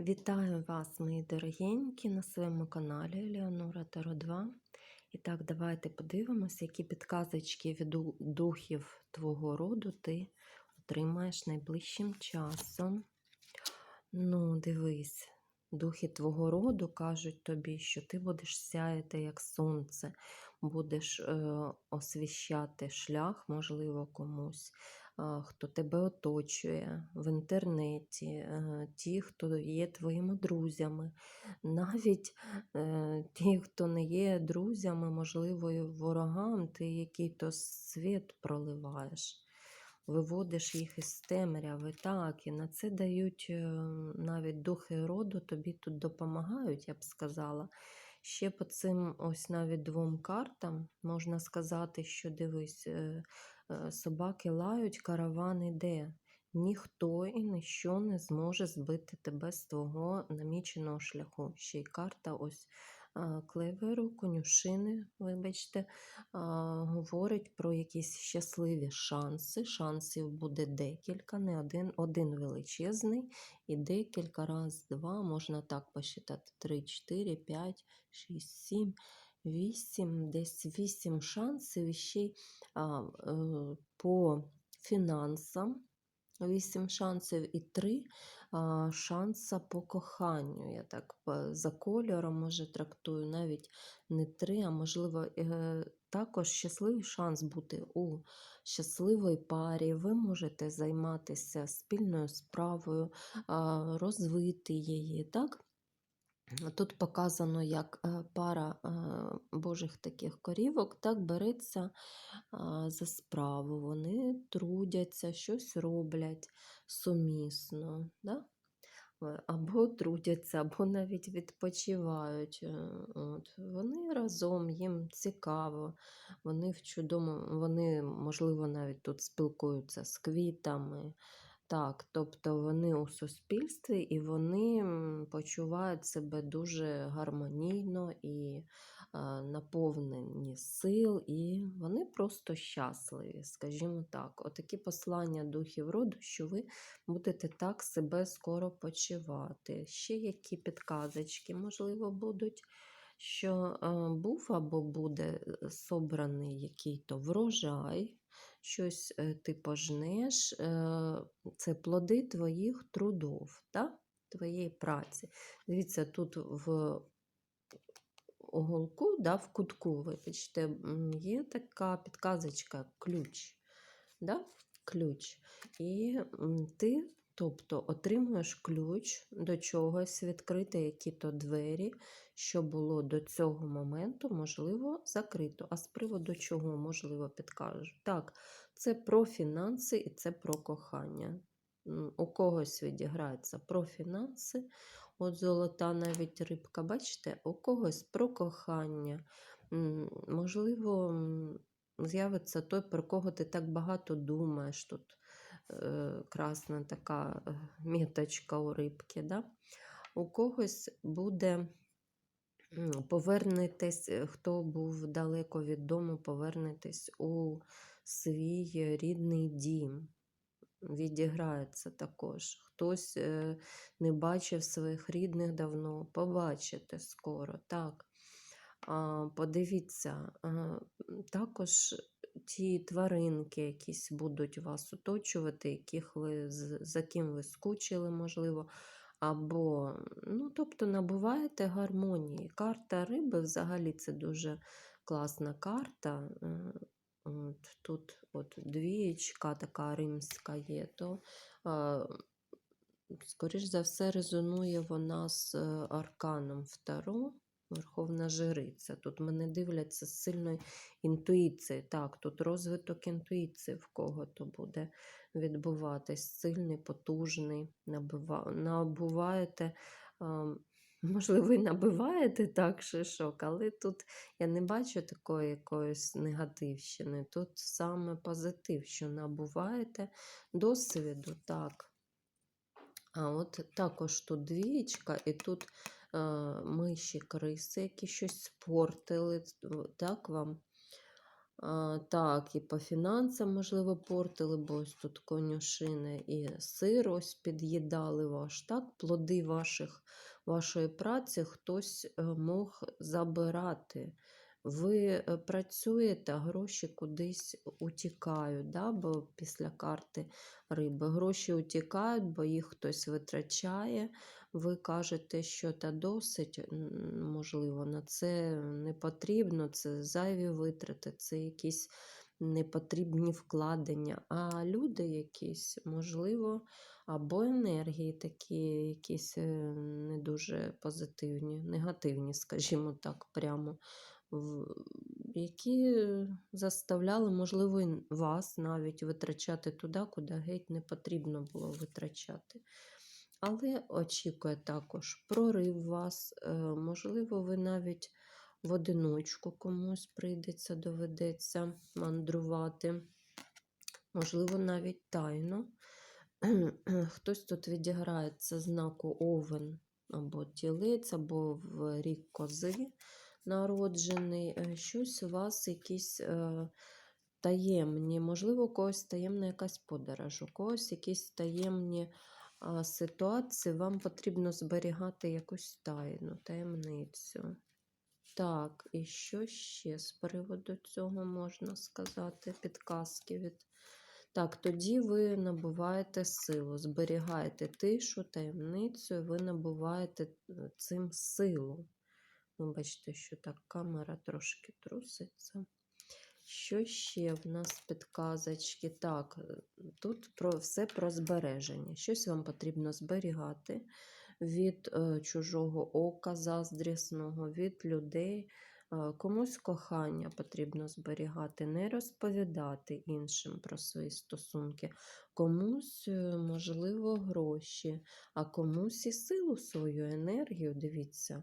Вітаю вас, мої дорогенькі, на своєму каналі Леонора Таро 2. І так, давайте подивимося, які підказочки від духів твого роду ти отримаєш найближчим часом. Ну, дивись, духи твого роду кажуть тобі, що ти будеш сяяти як сонце, будеш е, освіщати шлях, можливо, комусь хто тебе оточує в інтернеті, ті, хто є твоїми друзями, навіть е, ті, хто не є друзями, можливо, ворогам, ти який-то світ проливаєш. Виводиш їх із темряви, так, і на це дають е, навіть духи роду, тобі тут допомагають, я б сказала. Ще по цим ось навіть двом картам можна сказати, що дивись, е, собаки лають, караван іде. Ніхто і ніщо не зможе збити тебе з твого наміченого шляху. Ще й карта ось клеверу, конюшини, вибачте, говорить про якісь щасливі шанси. Шансів буде декілька, не один, один величезний, і декілька раз, два, можна так посчитати: три, чотири, п'ять, шість, сім. Вісім, десь вісім шансів ще й е, по фінансам. Вісім шансів і три шанса по коханню. Я так за кольором може трактую навіть не три, а можливо е, також щасливий шанс бути у щасливій парі. Ви можете займатися спільною справою, розвити її. так? Тут показано, як е, пара е, божих таких корівок так береться за справу. Вони трудяться, щось роблять сумісно. Да? Е, Або трудяться, або навіть відпочивають. От. Вони разом, їм цікаво, вони в чудому, вони, можливо, навіть тут спілкуються з квітами. Так, тобто вони у суспільстві і вони почувають себе дуже гармонійно і наповнені сил, і вони просто щасливі, скажімо так. Отакі послання духів роду, що ви будете так себе скоро почувати. Ще які підказочки, можливо, будуть. Що е, був або буде е, собраний який-то врожай, щось е, ти пожнеш, е, це плоди твоїх трудов, да? твоєї праці. Дивіться, тут в уголку, да, в кутку, вибачте, є така підказочка, ключ. Да? Ключ. І ти, тобто, отримуєш ключ до чогось, відкрити які-то двері, що було до цього моменту, можливо, закрито. А з приводу чого, можливо, підкажу. Так, це про фінанси і це про кохання. У когось відіграється про фінанси, от золота навіть рибка, бачите, у когось про кохання. Можливо, з'явиться той, про кого ти так багато думаєш. Тут красна така е, міточка у рибки. Да? У когось буде м, повернетесь, е, хто був далеко від дому, повернетесь у свій рідний дім. Відіграється також. Хтось е, не бачив своїх рідних давно, побачите скоро. Так. Подивіться, також ті тваринки якісь будуть вас оточувати, яких ви, за ким ви скучили, можливо. Або, ну, тобто, набуваєте гармонії. Карта риби взагалі це дуже класна карта. Е, От, тут от двієчка така римська є, то, е, скоріш за все, резонує вона з е, арканом Второ. Верховна жриця. Тут мене дивляться з сильною інтуїцією. Так, тут розвиток інтуїції в кого-то буде відбуватись. Сильний, потужний. Набуваєте, можливо, і набиваєте так шишок, але тут я не бачу такої якоїсь негативщини. Тут саме позитив, що набуваєте досвіду, так. А от також тут двієчка, і тут миші, криси, які щось спортили, так вам так, і по фінансам, можливо, портили, бо ось тут конюшини і сир ось під'їдали ваш, так? Плоди ваших, вашої праці хтось е, мог забирати. Ви е, працюєте, а гроші кудись утікають, да? бо після карти риби гроші утікають, бо їх хтось витрачає. Ви кажете, що та досить, можливо, на це не потрібно, це зайві витрати, це якісь непотрібні вкладення. А люди якісь, можливо, або енергії такі, якісь е, не дуже позитивні, негативні, скажімо так, прямо, які заставляли, можливо, вас навіть витрачати туди, куди геть не потрібно було витрачати. Але очікує також прорив вас, е, можливо, ви навіть в одиночку комусь прийдеться, доведеться мандрувати, можливо, навіть тайно. Хтось тут відіграється знаку овен або тілець, або в рік кози народжений. Е, Щось у вас якісь е, таємні, можливо, у когось таємна якась подорож, у когось якісь таємні ситуації, вам потрібно зберігати якусь тайну, таємницю. Так, і що ще з приводу цього можна сказати? Підказки від. Так, тоді ви набуваєте силу, зберігаєте тишу, таємницю, ви набуваєте е, цим силу. Ви бачите, що так камера трошки труситься. Що ще в нас підказочки? Так, тут про все про збереження. Щось вам потрібно зберігати від е, чужого ока заздрісного, від людей. Е, Комусь кохання потрібно зберігати, не розповідати іншим про свої стосунки, комусь, е, можливо, гроші, а комусь і силу свою енергію, дивіться.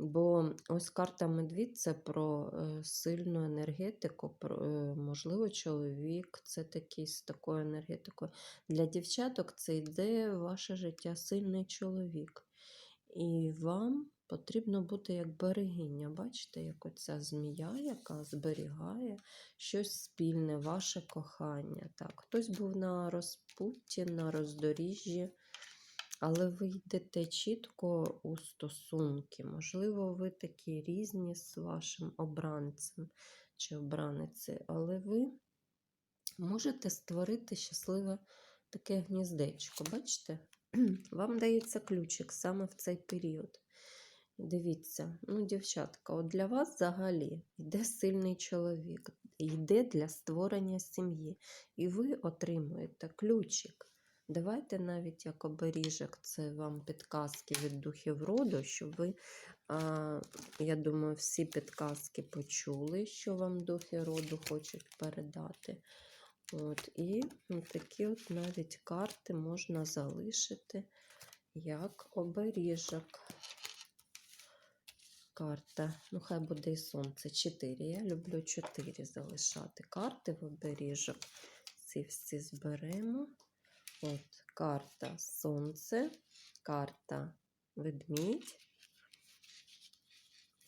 Бо ось карта медвідь це про е, сильну енергетику, про, е, можливо, чоловік це такий з такою енергетикою. Для дівчаток це йде ваше життя сильний чоловік. І вам потрібно бути як берегиня. Бачите, як оця змія, яка зберігає щось спільне, ваше кохання. Так, хтось був на розпутті, на роздоріжжі. Але ви йдете чітко у стосунки. Можливо, ви такі різні з вашим обранцем чи обраницею, але ви можете створити щасливе таке гніздечко. Бачите? Вам дається ключик саме в цей період. Дивіться, ну, дівчатка, от для вас взагалі йде сильний чоловік, йде для створення сім'ї. І ви отримуєте ключик. Давайте навіть як оберіжок, це вам підказки від духів роду, щоб ви, я думаю, всі підказки почули, що вам духи роду хочуть передати. От, і такі от навіть карти можна залишити як оберіжок. Карта, ну хай буде і сонце. 4. Я люблю 4 залишати карти в оберіжок. Ці всі зберемо. От карта Сонце, карта Ведмідь,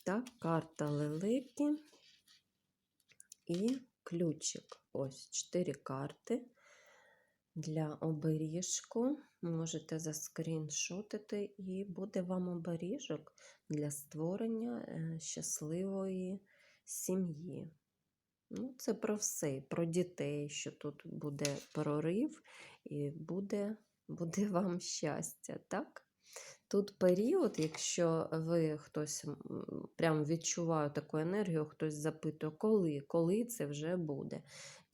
так, карта Лелеки і ключик. Ось чотири карти для оберіжку. Можете заскріншотити, і буде вам оберіжок для створення е, щасливої сім'ї. Ну, це про все, про дітей, що тут буде прорив і буде, буде вам щастя, так? Тут період, якщо ви хтось прям відчуває таку енергію, хтось запитує, коли, коли це вже буде.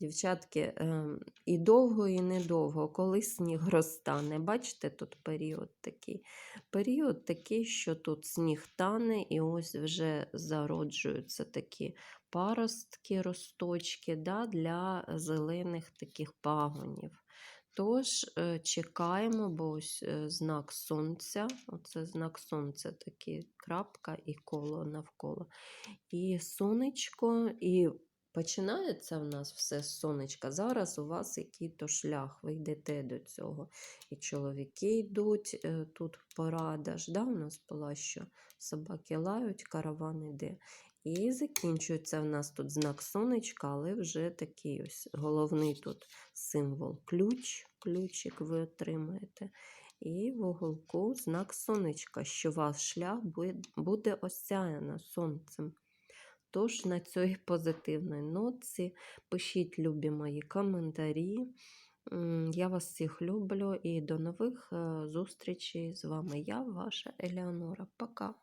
Дівчатки, ем, і довго, і недовго, коли сніг розтане. Бачите, тут період такий. Період такий, що тут сніг тане, і ось вже зароджуються такі паростки, росточки да, для зелених таких пагонів. Тож е, чекаємо, бо ось е, знак сонця, оце знак сонця, такий крапка і коло навколо. І сонечко, і починається в нас все з сонечка. Зараз у вас який-то шлях, ви йдете до цього. І чоловіки йдуть, е, тут порада ж, да, у нас була, що собаки лають, караван йде. І закінчується в нас тут знак сонечка, але вже такий ось головний тут символ ключ, ключик ви отримаєте. І в уголку знак сонечка, що ваш шлях буде- осяяно сонцем. Тож на цій позитивній ноці пишіть любі мої коментарі. Я вас всіх люблю і до нових е, зустрічей з вами. Я, ваша Елеонора. Пока.